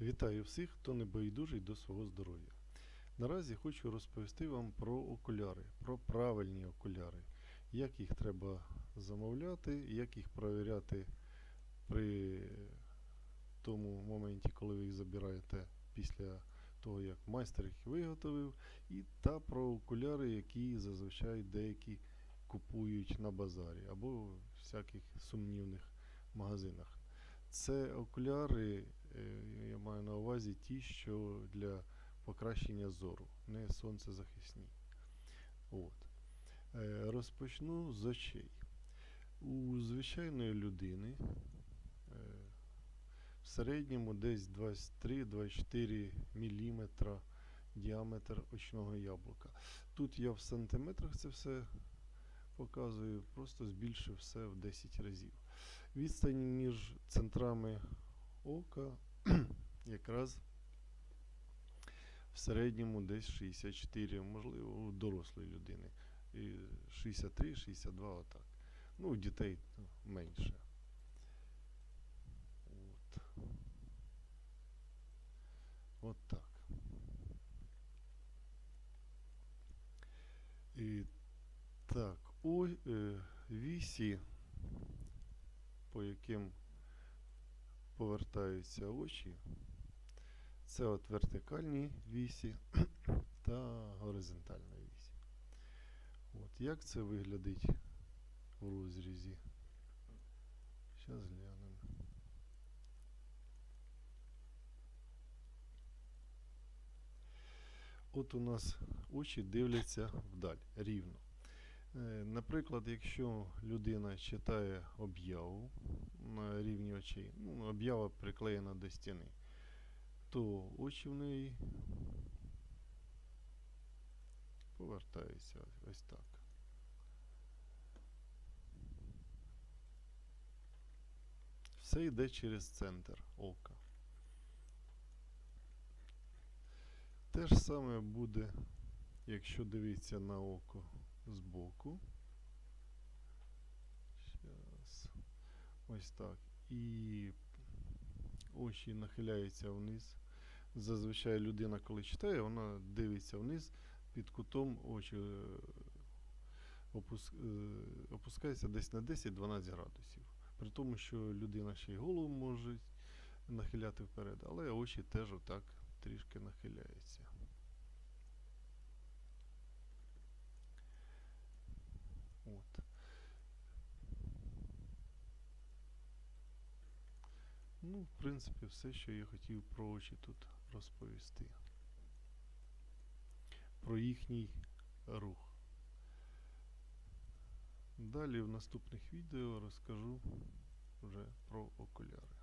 Вітаю всіх, хто не байдужий до свого здоров'я. Наразі хочу розповісти вам про окуляри, про правильні окуляри, як їх треба замовляти, як їх перевіряти при тому моменті, коли ви їх забираєте після того, як майстер їх виготовив, і та про окуляри, які зазвичай деякі купують на базарі або в всяких сумнівних магазинах. Це окуляри, е, маю на увазі ті, що для покращення зору, не сонцезахисні. От. Е, Розпочну з очей. У звичайної людини е, в середньому десь 23-24 мм діаметр очного яблука. Тут я в сантиметрах це все показую, просто збільшив все в 10 разів. Відстань між центрами ока якраз в середньому десь 64, можливо, у дорослої людини. І 63-62 отак. Ну, у дітей менше. От. От так. І так, у е, вісі, по яким повертаються очі, це от вертикальні вісі та горизонтальна вісь. От, як це виглядить в розрізі? Зараз глянемо. От у нас очі дивляться вдаль, рівно. Е, Наприклад, якщо людина читає об'яву на рівні очей, ну, об'ява приклеєна до стіни, то очі в неї повертаються ось- так. Все йде через центр ока. Те ж саме буде, якщо дивитися на око збоку. Щас. Ось так. І очі нахиляються вниз. Зазвичай людина, коли читає, вона дивиться вниз під кутом очі е, е, опускається десь на 10-12 градусів. При тому, що людина ще й голову може нахиляти вперед, але очі теж отак трішки нахиляються. От. Ну, в принципі, все, що я хотів про очі тут розповісти. Про їхній рух. Далі в наступних відео розкажу вже про окуляри.